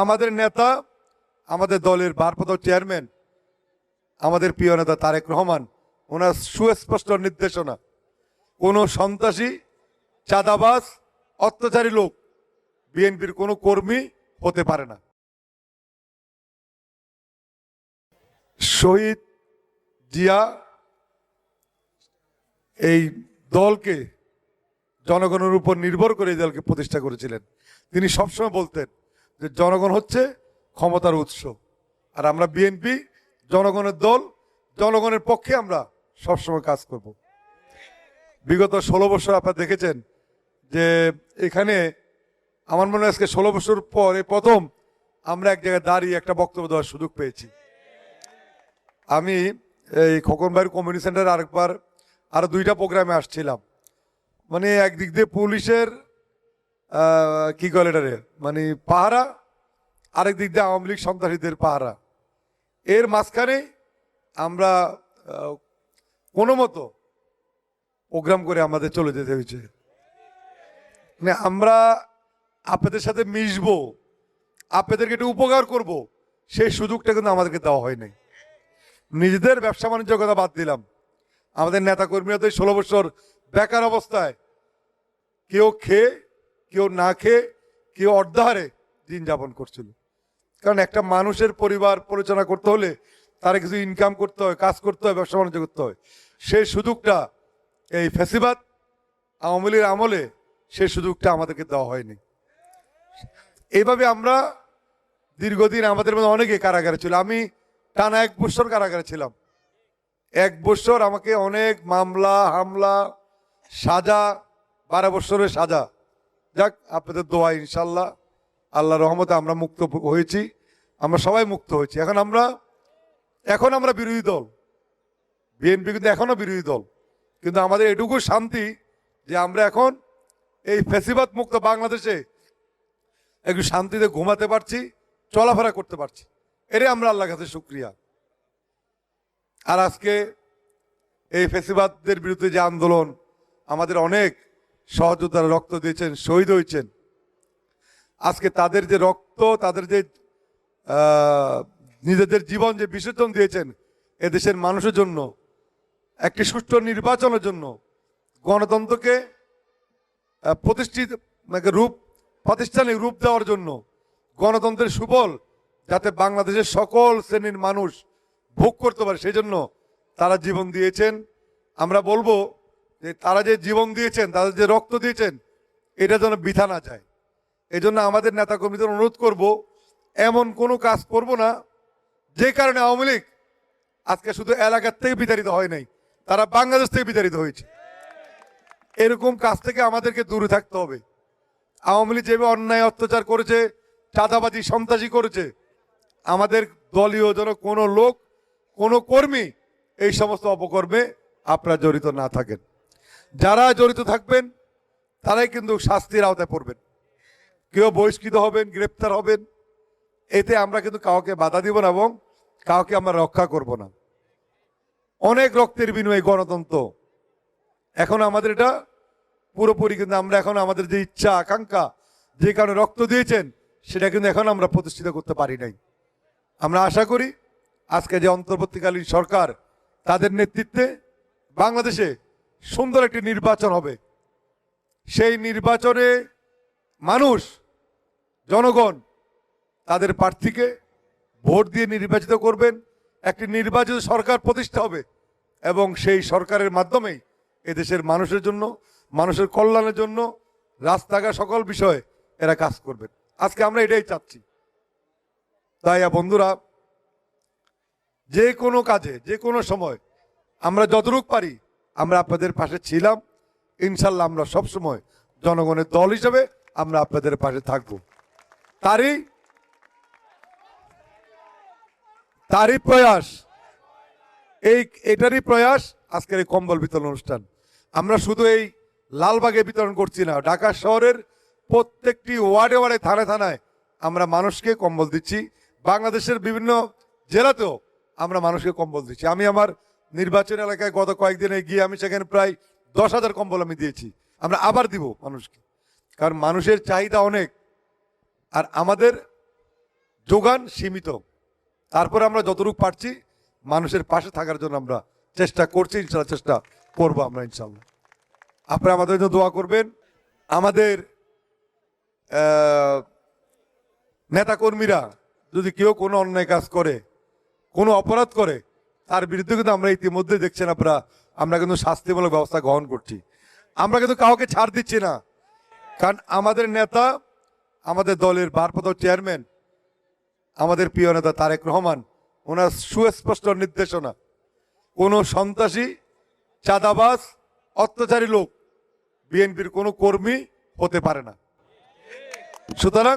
আমাদের নেতা, আমাদের দলের ভারপ্রাপ্ত চেয়ারম্যান, আমাদের প্রিয় নেতা তারেক রহমান, ওনার সুস্পষ্ট নির্দেশনা, কোনো সন্ত্রাসী চাঁদাবাস অত্যাচারী লোক বিএনপির কোনো কর্মী হতে পারে না। শহীদ জিয়া এই দলকে, জনগণের উপর নির্ভর করে এই দলকে প্রতিষ্ঠা করেছিলেন। তিনি সবসময় বলতেন যে জনগণ হচ্ছে ক্ষমতার উৎস। আর আমরা বিএনপি জনগণের দল, জনগণের পক্ষে আমরা সবসময় কাজ করব। বিগত ষোলো বছর আপনারা দেখেছেন যে এখানে আমার মনে হয় আজকে ষোলো বছর পর এই প্রথম আমরা এক জায়গায় দাঁড়িয়ে একটা বক্তব্য দেওয়ার সুযোগ পেয়েছি। আমি এই খোকন ভাইয়ের কমিউনিটি সেন্টারে আরেকবার, আরও দুইটা প্রোগ্রামে আসছিলাম। মানে একদিক দিয়ে পুলিশের কি কল এটারে মানে পাহারা, আরেক দিক দিয়ে আওয়ামী লীগ সন্ত্রাসীদের পাহারা। এর মাঝখানে আমরা কোনো মতো প্রোগ্রাম করে আমাদের চলে যেতে হয়েছে। মানে আমরা আপনাদের সাথে মিশবো, আপনাদেরকে একটু উপকার করব, সেই সুযোগটা কিন্তু আমাদেরকে দেওয়া হয়নি নিজেদের ব্যবসা বাণিজ্যের কথা বাদ দিলাম। আমাদের নেতা কর্মীরা তো ষোলো বছর বেকার অবস্থায় কেউ খেয়ে কেউ না খেয়ে, কেউ অর্ধাহারে দিন যাপন করছিল। কারণ একটা মানুষের পরিবার পরিচালনা করতে হলে তারা কিছু ইনকাম করতে হয়, কাজ করতে হয়, ব্যবসা বাণিজ্য করতে হয়। সেই সুযোগটা এই ফেসিবাদ আওয়ামী আমলে সেই সুযোগটা আমাদেরকে দেওয়া হয়নি। এইভাবে আমরা দীর্ঘদিন আমাদের মধ্যে অনেকে কারাগারে ছিল। আমি টানা এক বছর কারাগারে ছিলাম। এক বছর আমাকে অনেক মামলা, হামলা, সাজা, বারো বছরের সাজা যাক, আপনাদের দোয়া ইনশাল্লাহ আল্লাহ রহমতে আমরা মুক্ত হয়েছি। আমরা সবাই মুক্ত হয়েছি। এখন আমরা এখন আমরা বিরোধী দল। বিএনপি কিন্তু এখনও বিরোধী দল। কিন্তু আমাদের এটুকু শান্তি যে আমরা এখন এই ফেসিবাদ মুক্ত বাংলাদেশে একটু শান্তিতে ঘুমাতে পারছি, চলাফেরা করতে পারছি। এটাই আমরা আল্লাহর কাছে শুক্রিয়া। আর আজকে এই ফেসিবাদদের বিরুদ্ধে যে আন্দোলন, আমাদের অনেক সহযোদ্ধারা রক্ত দিয়েছেন, শহীদ হয়েছেন। আজকে তাদের যে রক্ত, তাদের যে নিজেদের জীবন যে বিসর্জন দিয়েছেন এদেশের মানুষের জন্য, একটি সুষ্ঠু নির্বাচনের জন্য, গণতন্ত্রকে প্রতিষ্ঠিত মানে রূপ, প্রাতিষ্ঠানিক রূপ দেওয়ার জন্য, গণতন্ত্রের সুফল যাতে বাংলাদেশের সকল শ্রেণির মানুষ ভোগ করতে পারে সেই জন্য তারা জীবন দিয়েছেন। আমরা বলব যে তারা যে জীবন দিয়েছেন তাদের যে রক্ত দিয়েছেন, এটা যেন বৃথা না যায়। এই জন্য আমাদের নেতাকর্মীদের অনুরোধ করব, এমন কোনো কাজ করব না, যে কারণে আওয়ামী লীগ আজকে শুধু এলাকার থেকে বিতাড়িত হয় নাই, তারা বাংলাদেশ থেকে বিতাড়িত হয়েছে। এরকম কাজ থেকে আমাদেরকে দূরে থাকতে হবে। আওয়ামী লীগ যেভাবে অন্যায় অত্যাচার করেছে, চাঁদাবাজি, সন্ত্রাসী করেছে, আমাদের দলীয় যেন কোনো লোক, কোনো কর্মী এই সমস্ত অপকর্মে আপনারা জড়িত না থাকেন। যারা জড়িত থাকবেন, তারাই কিন্তু শাস্তির আওতায় পড়বেন। কেউ বহিষ্কৃত হবেন, গ্রেপ্তার হবেন, এতে আমরা কিন্তু কাউকে বাধা দিব না এবং কাউকে আমরা রক্ষা করব না। অনেক রক্তের বিনিময়ে গণতন্ত্র। এখন আমাদের এটা পুরোপুরি কিন্তু আমরা এখন আমাদের যে ইচ্ছা, আকাঙ্ক্ষা, যে কারণে রক্ত দিয়েছেন, সেটা কিন্তু এখন আমরা প্রতিষ্ঠিত করতে পারি নাই। আমরা আশা করি আজকে যে অন্তর্বর্তীকালীন সরকার তাদের নেতৃত্বে বাংলাদেশে সুন্দর একটি নির্বাচন হবে। সেই নির্বাচনে মানুষ, জনগণ তাদের প্রার্থীকে ভোট দিয়ে নির্বাচিত করবেন। একটি নির্বাচিত সরকার প্রতিষ্ঠা হবে এবং সেই সরকারের মাধ্যমেই এদেশের মানুষের জন্য, মানুষের কল্যাণের জন্য রাস্তাঘাট সকল বিষয়ে এরা কাজ করবেন। আজকে আমরা এটাই চাচ্ছি। তাই বন্ধুরা, যে কোনো কাজে, যে কোনো সময় আমরা যতটুক পারি আমরা আপনাদের পাশে ছিলাম। ইনশাল্লাহ আমরা সব সময় জনগণের দল হিসেবে আমরা আপনাদের পাশে থাকব। তারই তারই প্রয়াস। এই, এটারই প্রয়াস আজকের এই কম্বল বিতরণ অনুষ্ঠান। আমরা শুধু এই লালবাগে বিতরণ করছি না, ঢাকা শহরের প্রত্যেকটি ওয়ার্ডে ওয়ার্ডে, থানায় থানায় আমরা মানুষকে কম্বল দিচ্ছি। বাংলাদেশের বিভিন্ন জেলাতেও আমরা মানুষকে কম্বল দিচ্ছি। আমি আমার নির্বাচন এলাকায় গত কয়েকদিনে গিয়ে আমি সেখানে প্রায় দশ হাজার কম্বল আমি দিয়েছি। আমরা আবার দিব মানুষকে। কারণ মানুষের চাহিদা অনেক, আর আমাদের যোগান সীমিত। তারপরে আমরা যতটুকু পারছি মানুষের পাশে থাকার জন্য আমরা চেষ্টা করছি ইনশাল্লাহ চেষ্টা করব আমরা ইনশাল্লাহ আপনারা আমাদের জন্য দোয়া করবেন। আমাদের নেতাকর্মীরা যদি কেউ কোনো অন্যায় কাজ করে, কোনো অপরাধ করে তার বিরুদ্ধে কিন্তু আমরা ইতিমধ্যে দেখছেন আপনারা আমরা কিন্তু শাস্তিমূলক ব্যবস্থা গ্রহণ করছি। আমরা কিন্তু কাউকে ছাড় দিচ্ছি না। কারণ আমাদের নেতা, আমাদের দলের ভারপ্রাপ্ত চেয়ারম্যান, আমাদের প্রিয় নেতা তারেক রহমান, ওনার সুস্পষ্ট নির্দেশনা। কোনো সন্ত্রাসী চাঁদাবাস অত্যাচারী লোক বিএনপির কোনো কর্মী হতে পারে না। সুতরাং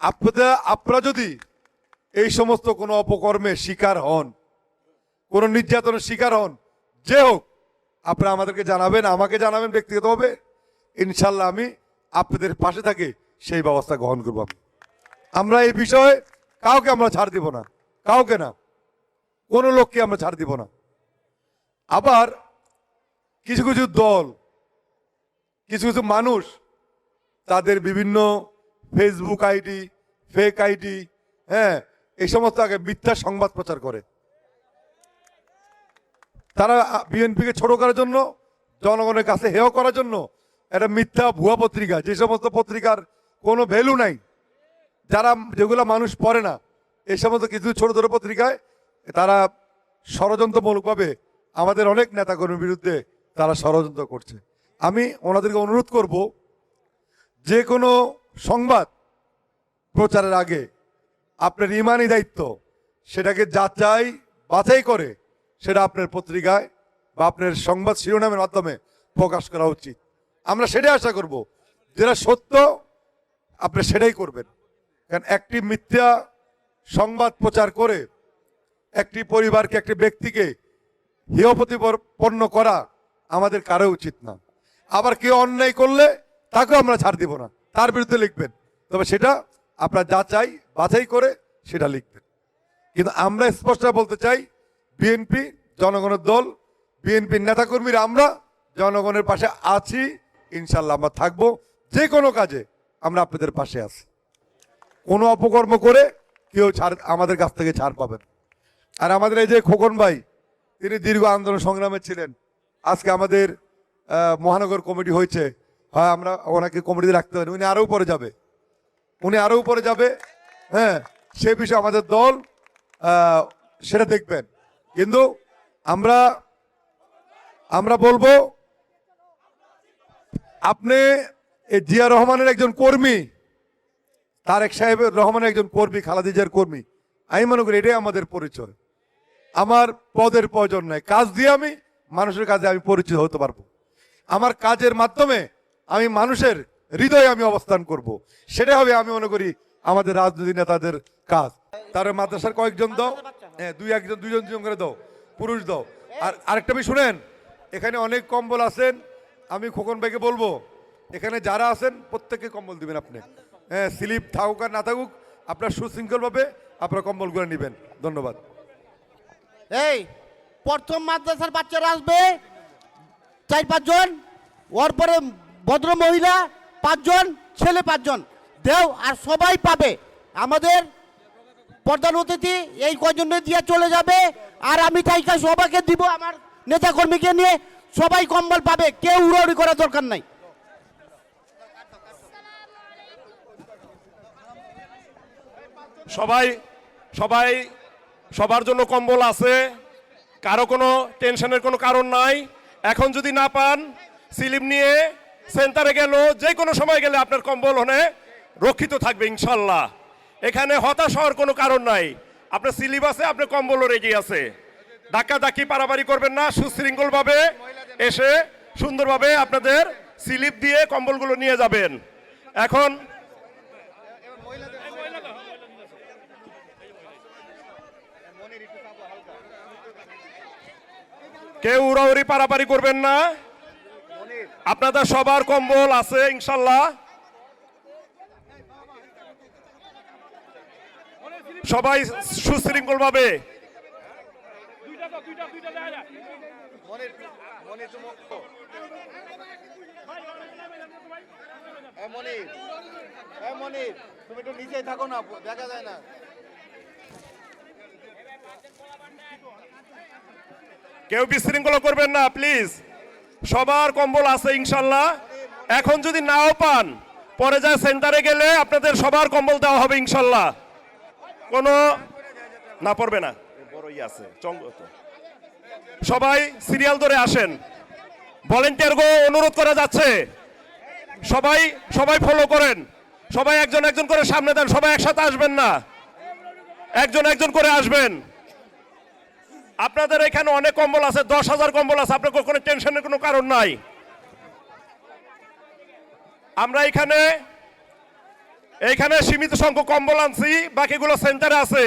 আপনারা আপনারা যদি এই সমস্ত কোনো অপকর্মে শিকার হন কোনো নির্যাতনের শিকার হন। যে হোক, আপনারা আমাদেরকে জানাবেন, আমাকে জানাবেন ব্যক্তিগতভাবে। ইনশাল্লাহ আমি আপনাদের পাশে থাকে, সেই ব্যবস্থা গ্রহণ করব আমরা এই বিষয়ে কাউকে আমরা ছাড় দিব না, কাউকে না। কোনো লোককে আমরা ছাড় দিব না। আবার কিছু কিছু দল, কিছু কিছু মানুষ তাদের বিভিন্ন ফেসবুক আইডি ফেক আইডি হ্যাঁ এই সমস্ত আগে মিথ্যা সংবাদ প্রচার করে। তারা বিএনপিকে ছোট করার জন্য, জনগণের কাছে হেয় করার জন্য একটা মিথ্যা ভুয়া পত্রিকা, যে সমস্ত পত্রিকার কোনো ভ্যালু নাই। যারা, যেগুলো মানুষ পড়ে না, এই সমস্ত কিছু ছোট ছোট পত্রিকায় তারা ষড়যন্ত্রমূলকভাবে আমাদের অনেক নেতাকর্মীর বিরুদ্ধে তারা ষড়যন্ত্র করছে। আমি ওনাদেরকে অনুরোধ করব, যে কোনো সংবাদ প্রচারের আগে আপনার ইমানি দায়িত্ব, সেটাকে যাচাই বাছাই করে সেটা আপনার পত্রিকায় বা আপনার সংবাদ শিরোনামের মাধ্যমে প্রকাশ করা উচিত। আমরা সেটাই আশা করব। যেটা সত্য, আপনি সেটাই করবেন। কারণ একটি মিথ্যা সংবাদ প্রচার করে একটি পরিবারকে, একটি ব্যক্তিকে হেয় প্রতিপন্ন করা আমাদের কারও উচিত না। আবার কেউ অন্যায় করলে তাকেও আমরা ছাড় দিব না। তার বিরুদ্ধে লিখবেন। তবে সেটা আপনার যাচাই বাছাই করে সেটা লিখবেন। কিন্তু আমরা স্পষ্ট বলতে চাই বিএনপি, জনগণের দল বিএনপির নেতাকর্মীরা আমরা, জনগণের পাশে আছি, ইনশাল্লাহ আমরা থাকব। যে কোনো কাজে আমরা আপনাদের পাশে আছি। কোনো অপকর্ম করে কেউ ছাড়, আমাদের কাছ থেকে ছাড় পাবেন। আর আমাদের এই যে খোকন ভাই, তিনি দীর্ঘ আন্দোলন সংগ্রামে ছিলেন। আজকে আমাদের মহানগর কমিটি হয়েছে। হয় আমরা ওনাকে কমিটিতে রাখতে পারি। উনি আরও উপরে যাবে। উনি আরও উপরে যাবে। হ্যাঁ সে বিষয়ে আমাদের দল সেটা দেখবেন। কিন্তু আমরা আমরা বলব, আপনি জিয়া রহমানের একজন কর্মী, তারেক সাহেবের রহমানের একজন কর্মী, খালাদি জিয়ার কর্মী, আমি মনে করি এটাই আমাদের পরিচয়। আমার পদের প্রয়োজন নাই। কাজ দিয়ে আমি, মানুষের কাজে আমি পরিচিত হতে পারব। আমার কাজের মাধ্যমে আমি মানুষের হৃদয়ে আমি অবস্থান করব। সেটা হবে আমি মনে করি আমাদের রাজনৈতিক নেতাদের কাজ। তার মাদ্রাসার কয়েকজন দাও হ্যাঁ দুই একজন দুইজন দুজন করে দাও। পুরুষ দাও। আর আরেকটা আমি শুনেন, এখানে অনেক কম্বল আছেন, আমি খোকন ভাইকে বলব, এখানে যারা আছেন, প্রত্যেককে কম্বল দিবেন আপনি। হ্যাঁ স্লিপ থাকুক আর না থাকুক, আপনার সুশৃঙ্খলভাবে আপনার কম্বলগুলো নেবেন। ধন্যবাদ। এই, প্রথম মাদ্রাসার বাচ্চারা আসবে, চার পাঁচজন, ওর পরে ভদ্র মহিলা পাঁচজন, ছেলে পাঁচজন। দেও, আর সবাই পাবে। আমাদের প্রধান অতিথি, এই কজনে দিয়ে চলে যাবে? আর আমি তাইকা সবাইকে দিব, আমার নেতা কর্মীকে নিয়ে সবাই কম্বল পাবে। কেউ উড়াউড়ি করার দরকার নাই। সবাই সবাই, সবার জন্য কম্বল আছে। কারও কোনো টেনশনের কোনো কারণ নাই। এখন যদি না পান সিলিম নিয়ে সেন্টারে গেল যে কোনো সময় গেলে আপনার কম্বল হনে রক্ষিত থাকবে, ইনশাল্লাহ। এখানে হতাশ হওয়ার কোনো কারণ নাই। আপনার আছে আপনার কম্বলও রেডি আছে। ধাক্কা ধাক্কি পারাপারি করবেন না, সুশৃঙ্খলভাবে এসে সুন্দরভাবে আপনাদের স্লিপ দিয়ে কম্বলগুলো নিয়ে যাবেন। এখন কেউ উড়াউড়ি পারাপারি করবেন না। আপনাদের সবার কম্বল আছে, ইনশাল্লাহ। সবাই সুশৃঙ্খল ভাবে তুমি একটু নিচে থাকো না দেখা যায় না। কেউ বিশৃঙ্খলা করবেন না প্লিজ সবার কম্বল আছে ইনশাল্লাহ। এখন যদি নাও পান পরে যা সেন্টারে গেলে আপনাদের সবার কম্বল দেওয়া হবে ইনশাল্লাহ। কোনো না পড়বে না? বড়ই আছে, চঙ্গ সবাই সিরিয়াল ধরে আসেন। ভলেন্টিয়ার গো, অনুরোধ করা যাচ্ছে। সবাই সবাই ফলো করেন। সবাই একজন একজন করে সামনে দেন, সবাই একসাথে আসবেন না। একজন একজন করে আসবেন। আপনাদের এখানে অনেক কম্বল আছে, দশ হাজার কম্বল আছে, আপনার কোনো টেনশনের কোনো কারণ নাই। আমরা এখানে এইখানে সীমিত সংখ্যক কম্বল আনছি বাকিগুলো সেন্টারে আছে।